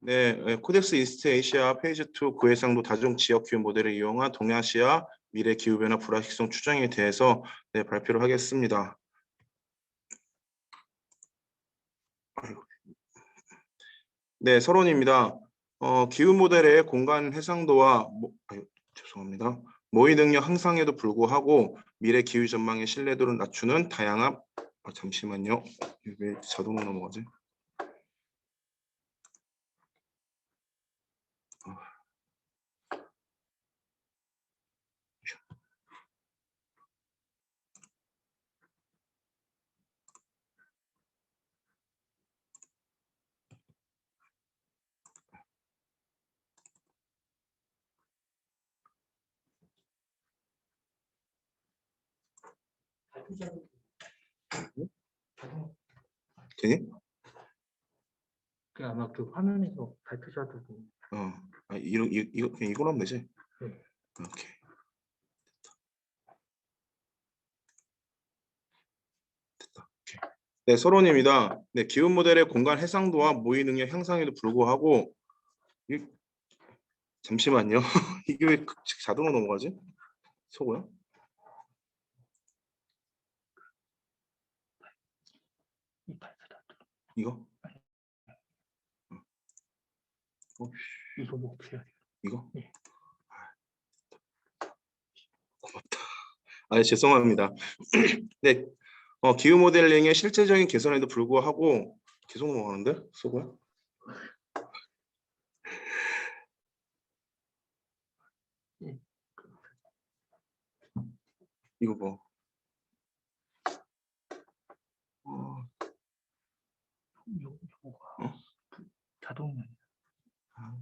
네, 예, 코덱스 이스트 에이시아 페이지 2 구해상도 다중 지역 기후 모델을 이용한 동아시아 미래 기후 변화 불확실성 추정에 대해서 네, 발표를 하겠습니다. 네, 서론입니다. 어, 기후 모델의 공간 해상도와 모, 아유, 죄송합니다. 모의 능력 향상에도 불구하고 미래 기후 전망의 신뢰도를 낮추는 다양한 아, 잠시만요. 왜 자동으로 넘어가지? 되니? 그 아마 그 화면에서 그 어, 아, 이거 이- 이거 그냥 이걸로 하면 되지? 네. 오케이. 됐다. 오케이. 네, 서론입니다. 네, 기후 모델의 공간 해상도와 모의 능력 향상에도 불구하고 이, 잠시만요. 이게 왜 그- 자동으로 넘어가지? 서고요? 이 발표자 이거? 어, 이거 뭐 어떻게 해야 돼요? 이거? 네. 고맙다. 아, 죄송합니다. 네, 어, 기후 모델링의 실제적인 개선에도 불구하고 계속 넘어가는데 수고야. 예. 이거 뭐? 요 요거가 어? 그 자동 아,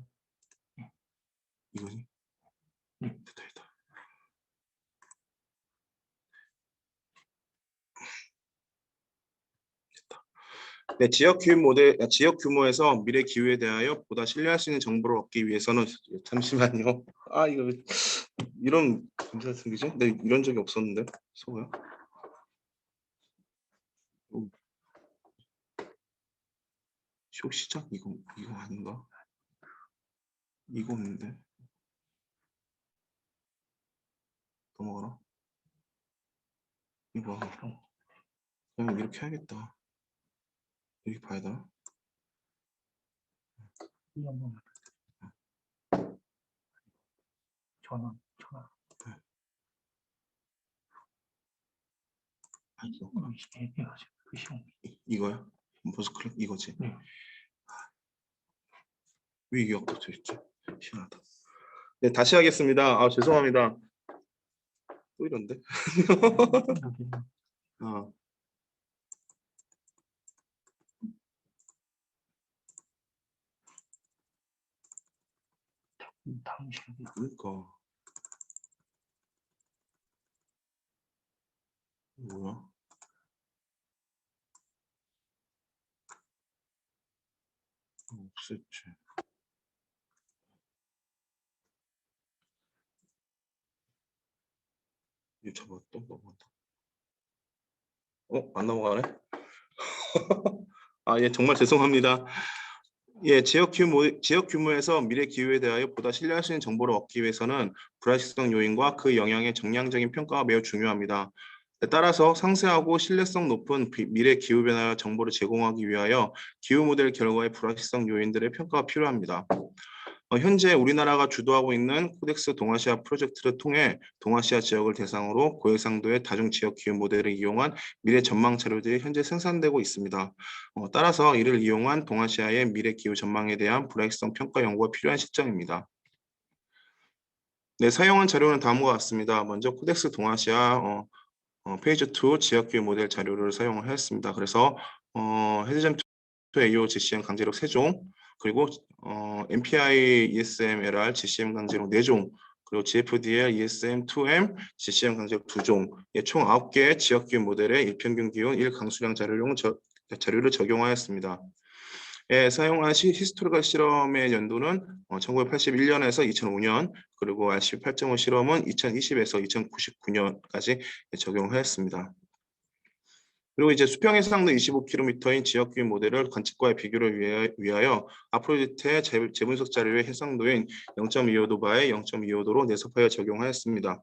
이거니? 네. 됐다 됐다. 됐다. 네, 지역 규모 모델, 아, 지역 규모에서 미래 기후에 대하여 보다 신뢰할 수 있는 정보를 얻기 위해서는 잠시만요. 아 이거 왜 이런 검사 생기지? 네, 이런 적이 없었는데. 음. 쇼 시작 이거 이거 아닌가? 이거 없는데 넘어가라. 이거 봐. 그냥 이렇게 해야겠다. 이렇게 봐야 되나? 이 한번 전원 전원 아, 이거 예, 예, 맞아요. 그 시험 이- 이거야? 버스 클릭 이거지? 네. 왜 이게 없어져 있지? 희한하다. 네, 다시 하겠습니다. 아, 죄송합니다. 또 이런데? 아, 이 당신이 그러니까. 뭐야? 없앴지. 이거 잡아 또 넘어간다. 어? 안 넘어가네? 아, 예, 정말 죄송합니다. 예, 지역 규모, 지역 규모에서 미래 기후에 대하여 보다 신뢰할 수 있는 정보를 얻기 위해서는 불확실성 요인과 그 영향의 정량적인 평가가 매우 중요합니다. 네, 따라서 상세하고 신뢰성 높은 비- 미래 기후 변화 정보를 제공하기 위하여 기후 모델 결과의 불확실성 요인들의 평가가 필요합니다. 어, 현재 우리나라가 주도하고 있는 코덱스 동아시아 프로젝트를 통해 동아시아 지역을 대상으로 고해상도의 다중 지역 기후 모델을 이용한 미래 전망 자료들이 현재 생산되고 있습니다. 어, 따라서 이를 이용한 동아시아의 미래 기후 전망에 대한 불확실성 평가 연구가 필요한 시점입니다. 네, 사용한 자료는 다음과 같습니다. 먼저 코덱스 동아시아 어, 어, 페이지 2 지역 기후 모델 자료를 사용을 했습니다. 그래서 어, 헤드잼 2 AO GCM 강제력 3종, 그리고 어, MPI ESM LR GCM 강제력 4종, 그리고 GFDL ESM 2M GCM 강제력 2종, 예, 총 9개의 지역 기후 모델의 일평균 기온 1강수량 자료용 저, 자료를 적용하였습니다. 예, 사용한 시, 히스토리컬 실험의 연도는 어, 1981년에서 2005년, 그리고 RC 8.5 실험은 2020에서 2099년까지 적용하였습니다. 그리고 이제 수평 해상도 25km인 지역 규모 모델을 관측과의 비교를 위하- 위하여 아프로디테 재- 재분석 자료의 해상도인 0.25도 바에 0.25도로 내석하여 적용하였습니다.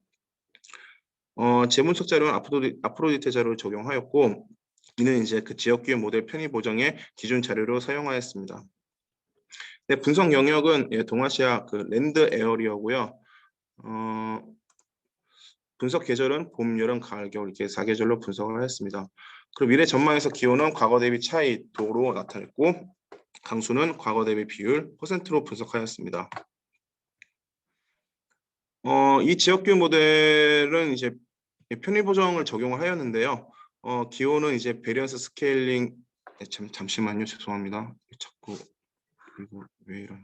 어, 재분석 자료는 아프로디, 아프로디테 자료를 적용하였고 이는 이제 그 지역 규모 모델 편의 보정의 기준 자료로 사용하였습니다. 네, 분석 영역은 예, 동아시아 그 랜드 에어리어고요. 어, 분석 계절은 봄, 여름, 가을, 겨울 이렇게 4계절로 분석을 했습니다. 그리고 미래 전망에서 기온은 과거 대비 차이 도로 나타냈고 강수는 과거 대비 비율 퍼센트로 분석하였습니다. 어, 이 지역규 모델은 이제 편의 보정을 적용을 하였는데요. 어, 기온은 이제 베리언스 스케일링 네, 잠, 잠시만요. 죄송합니다. 자꾸 그리고 왜 이러나?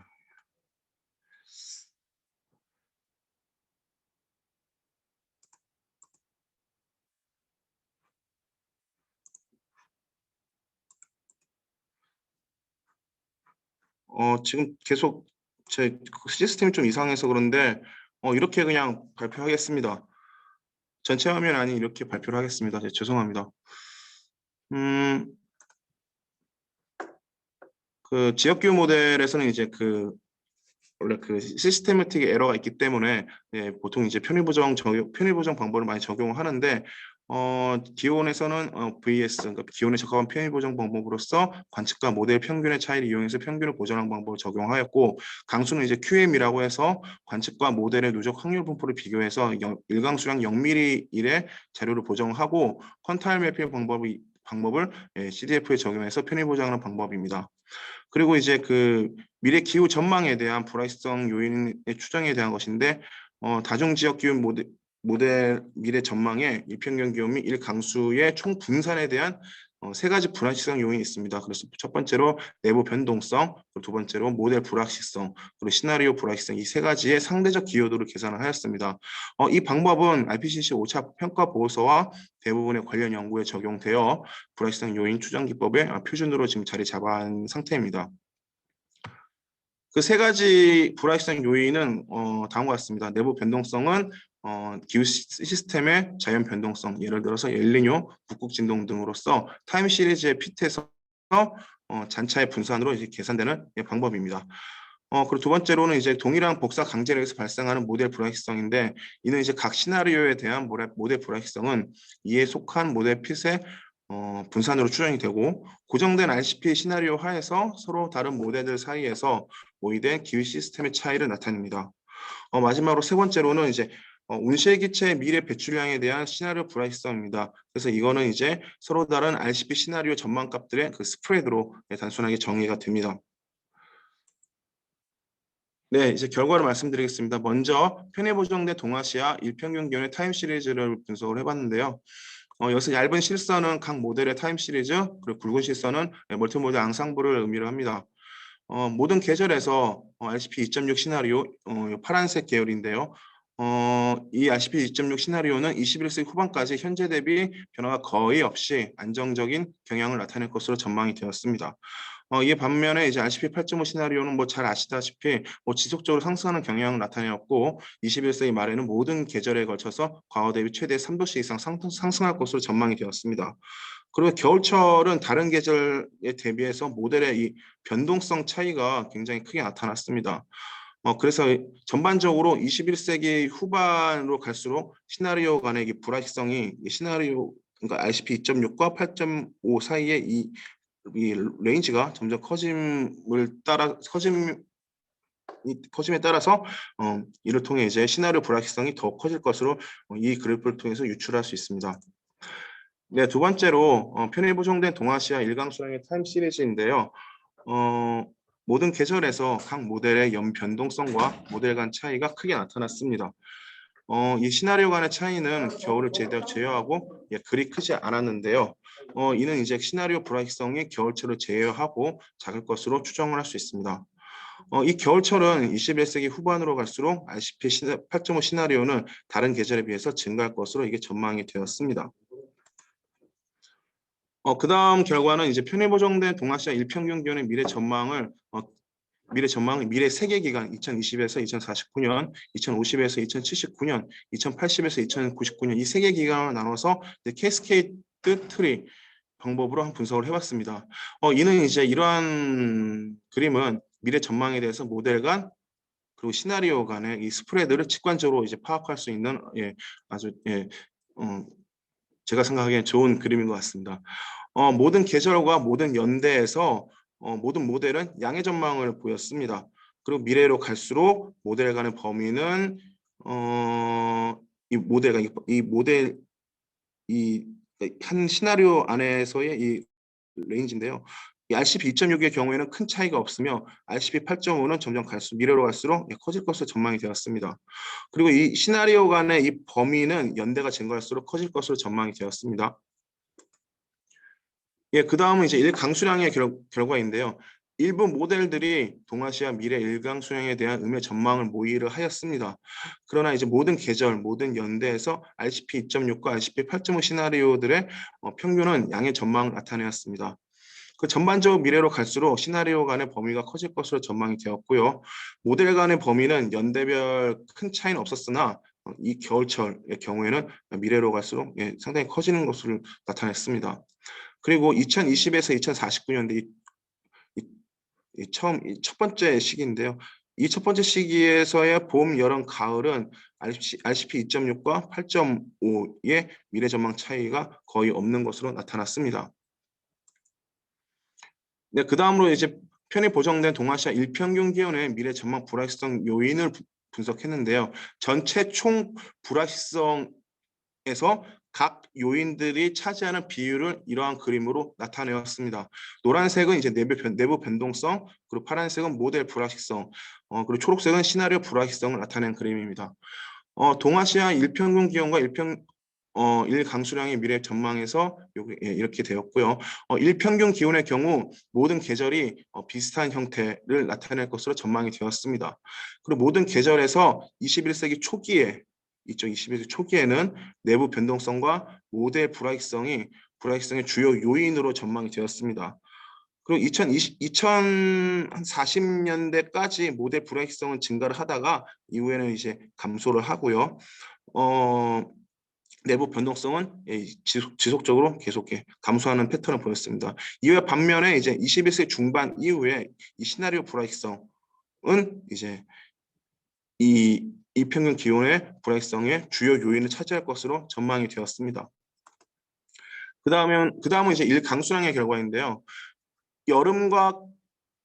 어, 지금 계속 제 시스템이 좀 이상해서 그런데 어, 이렇게 그냥 발표하겠습니다. 전체 화면 아니 이렇게 발표를 하겠습니다. 네, 죄송합니다. 음, 그 지역규 모델에서는 이제 그 원래 그 시스테매틱 에러가 있기 때문에 예, 보통 이제 편의 보정 적용 편의 보정 방법을 많이 적용을 하는데 어, 기온에서는 어, VS 그러니까 기온에 적합한 편의 보정 방법으로서 관측과 모델 평균의 차이를 이용해서 평균을 보정하는 방법을 적용하였고 강수는 이제 QM이라고 해서 관측과 모델의 누적 확률 분포를 비교해서 영- 일강수량 0mm일의 자료를 보정하고 퀀타일 매핑 방법이 방법을 예, CDF에 적용해서 편의 보정하는 방법입니다. 그리고 이제 그 미래 기후 전망에 대한 불확실성 요인의 추정에 대한 것인데 어, 다중 지역 기후 모델, 모델 미래 전망에 일평균 기온 및 일강수의 총 분산에 대한 어, 세 가지 불확실성 요인이 있습니다. 그래서 첫 번째로 내부 변동성, 그리고 두 번째로 모델 불확실성, 그리고 시나리오 불확실성 이 세 가지의 상대적 기여도를 계산을 하였습니다. 어, 이 방법은 IPCC 5차 평가 보고서와 대부분의 관련 연구에 적용되어 불확실성 요인 추정 기법의 아, 표준으로 지금 자리 잡아한 상태입니다. 그 세 가지 불확실성 요인은 어, 다음과 같습니다. 내부 변동성은 어, 기후 시- 시스템의 자연 변동성, 예를 들어서 엘니뇨, 북극 진동 등으로서 타임 시리즈의 핏에서 어, 잔차의 분산으로 이제 계산되는 예, 방법입니다. 어, 그리고 두 번째로는 이제 동일한 복사 강제력에서 발생하는 모델 불확실성인데 이는 이제 각 시나리오에 대한 모델 불확실성은 이에 속한 모델 핏의 어, 분산으로 추정이 되고 고정된 RCP 시나리오 하에서 서로 다른 모델들 사이에서 모의된 기후 시스템의 차이를 나타냅니다. 어, 마지막으로 세 번째로는 이제 어, 운실기체의 미래 배출량에 대한 시나리오 불확실성입니다. 그래서 이거는 이제 서로 다른 RCP 시나리오 전망값들의 그 스프레드로 예, 단순하게 정의가 됩니다. 네, 이제 결과를 말씀드리겠습니다. 먼저 편의 보정된 동아시아 일평균 기온의 타임 시리즈를 분석을 해봤는데요. 어, 여기서 얇은 실선은 각 모델의 타임 시리즈, 그리고 굵은 실선은 예, 멀티모델 앙상블을 의미를 합니다. 어, 모든 계절에서 어, RCP 2.6 시나리오 어, 이 파란색 계열인데요. 어, 이 RCP 2.6 시나리오는 21세기 후반까지 현재 대비 변화가 거의 없이 안정적인 경향을 나타낼 것으로 전망이 되었습니다. 어, 이에 반면에 이제 RCP 8.5 시나리오는 뭐 잘 아시다시피 뭐 지속적으로 상승하는 경향을 나타내었고 21세기 말에는 모든 계절에 걸쳐서 과거 대비 최대 3도씨 이상 상, 상승할 것으로 전망이 되었습니다. 그리고 겨울철은 다른 계절에 대비해서 모델의 이 변동성 차이가 굉장히 크게 나타났습니다. 어, 그래서 전반적으로 21세기 후반으로 갈수록 시나리오 간의 이 불확실성이 이 시나리오 그러니까 RCP 2.6과 8.5 사이의 이, 이 레인지가 점점 커짐을 따라 커짐 이 커짐에 따라서 어, 이를 통해 이제 시나리오 불확실성이 더 커질 것으로 어, 이 그래프를 통해서 유출할 수 있습니다. 네, 두 번째로 어, 편의 보정된 동아시아 일강 수량의 타임 시리즈인데요. 어, 모든 계절에서 각 모델의 연 변동성과 모델 간 차이가 크게 나타났습니다. 어, 이 시나리오 간의 차이는 겨울을 제대 제어하고 예, 그리 크지 않았는데요. 어, 이는 이제 시나리오 불확실성이 겨울철을 제어하고 작을 것으로 추정을 할 수 있습니다. 어, 이 겨울철은 21세기 후반으로 갈수록 RCP 8.5 시나리오는 다른 계절에 비해서 증가할 것으로 이게 전망이 되었습니다. 어, 그 다음 결과는 이제 편의 보정된 동아시아 일평균 기온의 미래 전망을 어, 미래 전망 미래 세계 기간 2020에서 2049년, 2050에서 2079년, 2080에서 2099년 이 세계 기간을 나눠서 이제 캐스케이드 트리 방법으로 한 분석을 해봤습니다. 어, 이는 이제 이러한 그림은 미래 전망에 대해서 모델 간 그리고 시나리오 간의 이 스프레드를 직관적으로 이제 파악할 수 있는 예, 아주 예, 어, 제가 생각하기엔 좋은 그림인 것 같습니다. 어, 모든 계절과 모든 연대에서 어, 모든 모델은 양의 전망을 보였습니다. 그리고 미래로 갈수록 모델 간의 범위는 어, 이 모델가 이, 이 모델 이 한 시나리오 안에서의 이 레인지인데요. 이 RCP 2.6의 경우에는 큰 차이가 없으며 RCP 8.5는 점점 갈수록 미래로 갈수록 예, 커질 것으로 전망이 되었습니다. 그리고 이 시나리오 간의 이 범위는 연대가 증가할수록 커질 것으로 전망이 되었습니다. 예, 그 다음은 이제 일강수량의 결, 결과인데요. 일부 모델들이 동아시아 미래 일강 수량에 대한 음의 전망을 모의를 하였습니다. 그러나 이제 모든 계절, 모든 연대에서 RCP 2.6과 RCP 8.5 시나리오들의 어, 평균은 양의 전망을 나타내었습니다. 그 전반적 미래로 갈수록 시나리오 간의 범위가 커질 것으로 전망이 되었고요. 모델 간의 범위는 연대별 큰 차이는 없었으나 어, 이 겨울철의 경우에는 미래로 갈수록 예, 상당히 커지는 것으로 나타냈습니다. 그리고 2020에서 2049년대 이, 이, 이 처음 이 첫 번째 시기인데요. 이 첫 번째 시기에서의 봄, 여름, 가을은 RCP 2.6과 8.5의 미래 전망 차이가 거의 없는 것으로 나타났습니다. 네, 그 다음으로 이제 편이 보정된 동아시아 일평균 기온의 미래 전망 불확실성 요인을 부- 분석했는데요. 전체 총 불확실성에서 각 요인들이 차지하는 비율을 이러한 그림으로 나타내었습니다. 노란색은 이제 내부, 변, 내부 변동성, 그리고 파란색은 모델 불확실성, 어, 그리고 초록색은 시나리오 불확실성을 나타낸 그림입니다. 어, 동아시아 일평균 기온과 일평 어, 일강수량의 미래 전망에서 요- 예, 이렇게 되었고요. 어, 일평균 기온의 경우 모든 계절이 어, 비슷한 형태를 나타낼 것으로 전망이 되었습니다. 그리고 모든 계절에서 21세기 초기에 이쪽 21세기 초기에는 내부 변동성과 모델 불확실성이 불확실성의 주요 요인으로 전망이 되었습니다. 그리고 2020, 2040년대까지 모델 불확실성은 증가를 하다가 이후에는 이제 감소를 하고요. 어, 내부 변동성은 예, 지속, 지속 적으로 계속 예, 감소하는 패턴을 보였습니다. 이외 반면에 이제 21세기 중반 이후에 이 시나리오 불확실성은 이제 이 이평균 기온의 불확실성의 주요 요인을 차지할 것으로 전망이 되었습니다. 그 다음은 그 다음은 이제 일강수량의 결과인데요. 여름과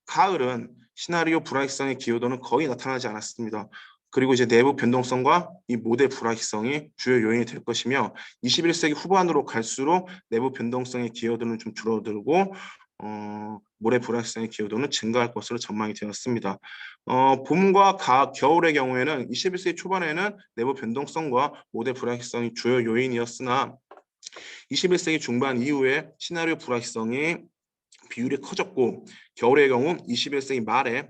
가을은 시나리오 불확실성의 기여도는 거의 나타나지 않았습니다. 그리고 이제 내부 변동성과 이 모델 불확실성이 주요 요인이 될 것이며 21세기 후반으로 갈수록 내부 변동성의 기여도는 좀 줄어들고 어, 모래 불확실성의 기여도는 증가할 것으로 전망이 되었습니다. 어, 봄과 가, 겨울의 경우에는 21세기 초반에는 내부 변동성과 모델 불확실성이 주요 요인이었으나 21세기 중반 이후에 시나리오 불확실성이 비율이 커졌고 겨울의 경우 21세기 말에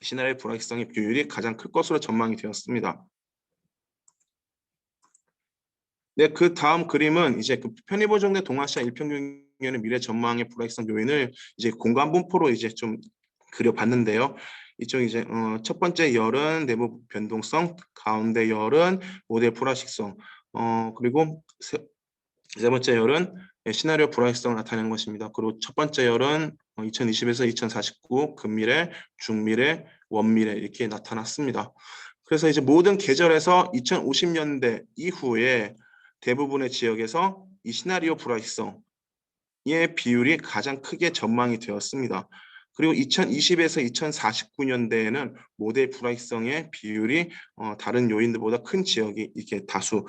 시나리오 불확실성의 비율이 가장 클 것으로 전망이 되었습니다. 네, 그 다음 그림은 이제 그 편의 보정된 동아시아 일평균 의 미래 전망의 불확실성 요인을 이제 공간 분포로 이제 좀 그려봤는데요. 이쪽 이제 어, 첫 번째 열은 내부 변동성, 가운데 열은 모델 불확실성, 어, 그리고 세, 세 번째 열은 예, 시나리오 불확실성을 나타낸 것입니다. 그리고 첫 번째 열은 2020에서 2049 근미래, 중미래, 원미래 이렇게 나타났습니다. 그래서 이제 모든 계절에서 2050년대 이후에 대부분의 지역에서 이 시나리오 불확실성 의 비율이 가장 크게 전망이 되었습니다. 그리고 2020에서 2049년대에는 모델 불확실성의 비율이 어, 다른 요인들보다 큰 지역이 이렇게 다수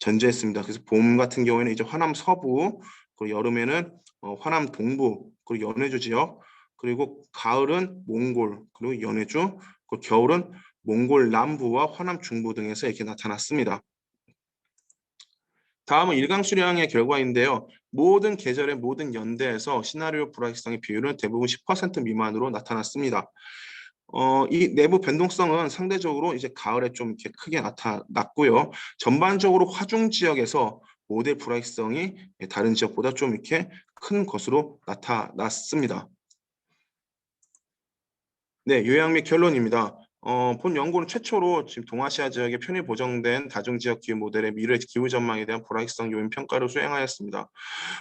전제했습니다. 그래서 봄 같은 경우에는 이제 화남 서부, 그리고 여름에는 어, 화남 동부, 그리고 연해주 지역, 그리고 가을은 몽골, 그리고 연해주, 그리고 겨울은 몽골 남부와 화남 중부 등에서 이렇게 나타났습니다. 다음은 일강 수량의 결과인데요. 모든 계절의 모든 연대에서 시나리오 불확실성의 비율은 대부분 10% 미만으로 나타났습니다. 어, 이 내부 변동성은 상대적으로 이제 가을에 좀 이렇게 크게 나타났고요. 전반적으로 화중 지역에서 모델 불확실성이 다른 지역보다 좀 이렇게 큰 것으로 나타났습니다. 네, 요약 및 결론입니다. 어, 본 연구는 최초로 지금 동아시아 지역에 편히 보정된 다중지역 기후 모델의 미래 기후 전망에 대한 불확실성 요인 평가를 수행하였습니다.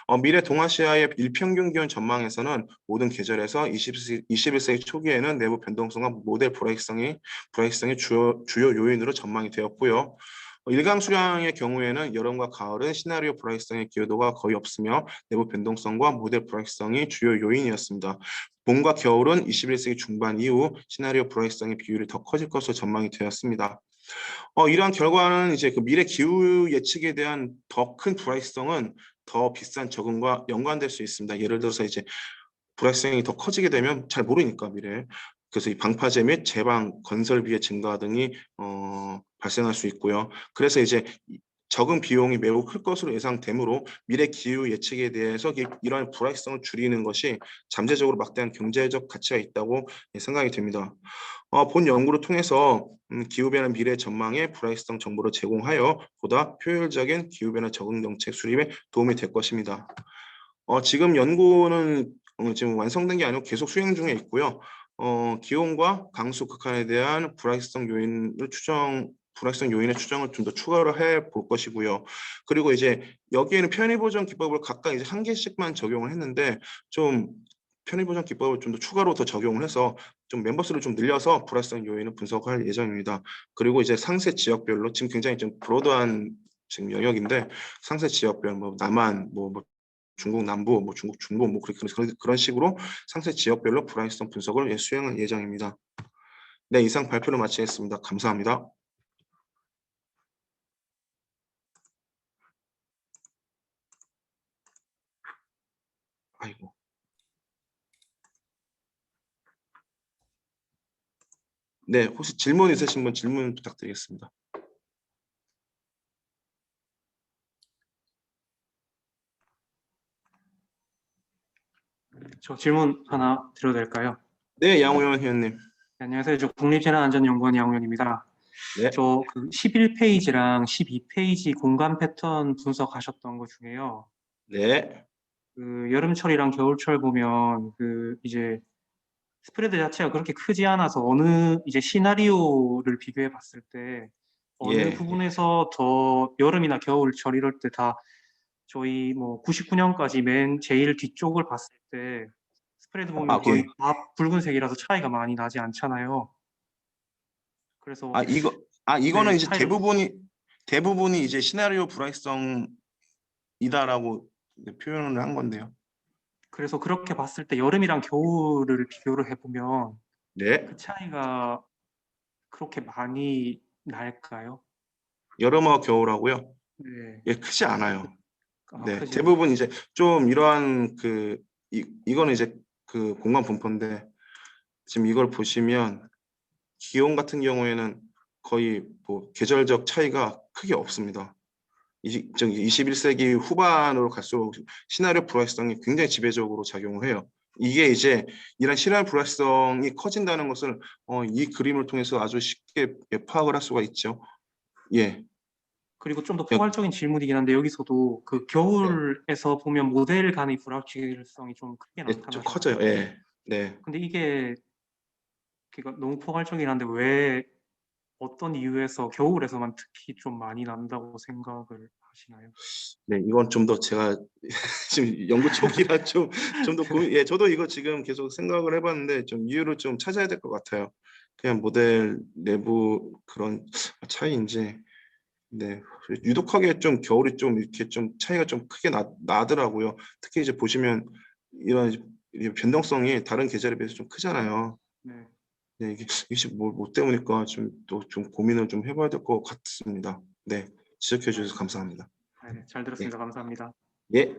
어, 미래 동아시아의 일평균 기온 전망에서는 모든 계절에서 21세기, 21세기 초기에는 내부 변동성과 모델 불확실성이 불확실성이 주요, 주요 요인으로 전망이 되었고요. 어, 일강 수량의 경우에는 여름과 가을은 시나리오 불확실성의 기여도가 거의 없으며 내부 변동성과 모델 불확실성이 주요 요인이었습니다. 봄과 겨울은 21세기 중반 이후 시나리오 불확실성의 비율이 더 커질 것으로 전망이 되었습니다. 어, 이러한 결과는 이제 그 미래 기후 예측에 대한 더 큰 불확실성은 더 비싼 적응과 연관될 수 있습니다. 예를 들어서 이제 불확실성이 더 커지게 되면 잘 모르니까 미래. 그래서 이 방파제 및 제방 건설비의 증가 등이 어, 발생할 수 있고요. 그래서 이제 이- 적은 비용이 매우 클 것으로 예상되므로 미래 기후 예측에 대해서 이- 이러한 불확실성을 줄이는 것이 잠재적으로 막대한 경제적 가치가 있다고 생각이 됩니다. 어, 본 연구를 통해서 음, 기후변화 미래 전망에 불확실성 정보를 제공하여 보다 효율적인 기후변화 적응 정책 수립에 도움이 될 것입니다. 어, 지금 연구는 어, 지금 완성된 게 아니고 계속 수행 중에 있고요. 어, 기온과 강수 극한에 대한 불확실성 요인을 추정 불확실성 요인의 추정을 좀 더 추가로 해 볼 것이고요. 그리고 이제 여기에는 편의 보정 기법을 각각 이제 한 개씩만 적용을 했는데 좀 편의 보정 기법을 좀 더 추가로 더 적용을 해서 좀 멤버 수를 좀 늘려서 불확실성 요인을 분석할 예정입니다. 그리고 이제 상세 지역별로 지금 굉장히 좀 브로드한 지금 영역인데 상세 지역별 뭐 남한 뭐, 뭐 중국 남부 뭐 중국 중부 뭐 그런 그런 식으로 상세 지역별로 불확실성 분석을 예, 수행할 예정입니다. 네 이상 발표를 마치겠습니다. 감사합니다. 아이고. 네, 혹시 질문 있으신 분 질문 부탁드리겠습니다. 저 질문 하나 드려도 될까요? 네, 양호연 회원님. 네, 안녕하세요. 저 국립재난안전연구원 양호연입니다. 네. 저 그 11페이지랑 12페이지 공간 패턴 분석하셨던 것 중에요. 네, 그 여름철이랑 겨울철 보면 그 이제 스프레드 자체가 그렇게 크지 않아서 어느 이제 시나리오를 비교해 봤을 때 어느 예. 부분에서 더 여름이나 겨울철 이럴 때 다 저희 뭐 99년까지 맨 제일 뒤쪽을 봤을 때 스프레드 보면 아, 거의 예. 다 붉은색이라서 차이가 많이 나지 않잖아요. 그래서 아 이거 아 이거는 네, 이제 차이를- 대부분이 대부분이 이제 시나리오 불확실성이다라고 이제 표현을 한 건데요. 그래서 그렇게 봤을 때 여름이랑 겨울을 비교를 해보면 네, 그 차이가 그렇게 많이 날까요? 여름과 겨울하고요. 네. 예, 크지 않아요. 아, 네, 크지 대부분 이제 좀 이러한 그 이, 이거는 이제 그 공간 분포인데 지금 이걸 보시면 기온 같은 경우에는 거의 뭐 계절적 차이가 크게 없습니다. 이, 저 21세기 후반으로 갈수록 시나리오 불확실성이 굉장히 지배적으로 작용을 해요. 이게 이제 이런 시나리오 불확실성이 커진다는 것을 어, 이 그림을 통해서 아주 쉽게 예, 파악을 할 수가 있죠. 예, 그리고 좀 더 포괄적인 질문이긴 한데 여기서도 그 겨울에서 보면 모델 간의 불확실성이 좀 크게 예, 좀 나타나요. 커져요. 예, 네. 근데 이게 그러니까 너무 포괄적이긴 한데 왜 어떤 이유에서 겨울에서만 특히 좀 많이 난다고 생각을 하시나요? 네, 이건 좀 더 제가 지금 연구 초기라 좀 좀 더 고민. 예, 저도 이거 지금 계속 생각을 해봤는데 좀 이유를 좀 찾아야 될 것 같아요. 그냥 모델 내부 그런 차이인지. 네, 유독하게 좀 겨울이 좀 이렇게 좀 차이가 좀 크게 나, 나더라고요. 특히 이제 보시면 이런 이 변동성이 다른 계절에 비해서 좀 크잖아요. 네. 네, 이게 이게 뭐, 뭐 때문일까 좀 또 좀 고민을 좀 해봐야 될 것 같습니다. 네, 지적해 주셔서 감사합니다. 네, 잘 들었습니다. 감사합니다. 예.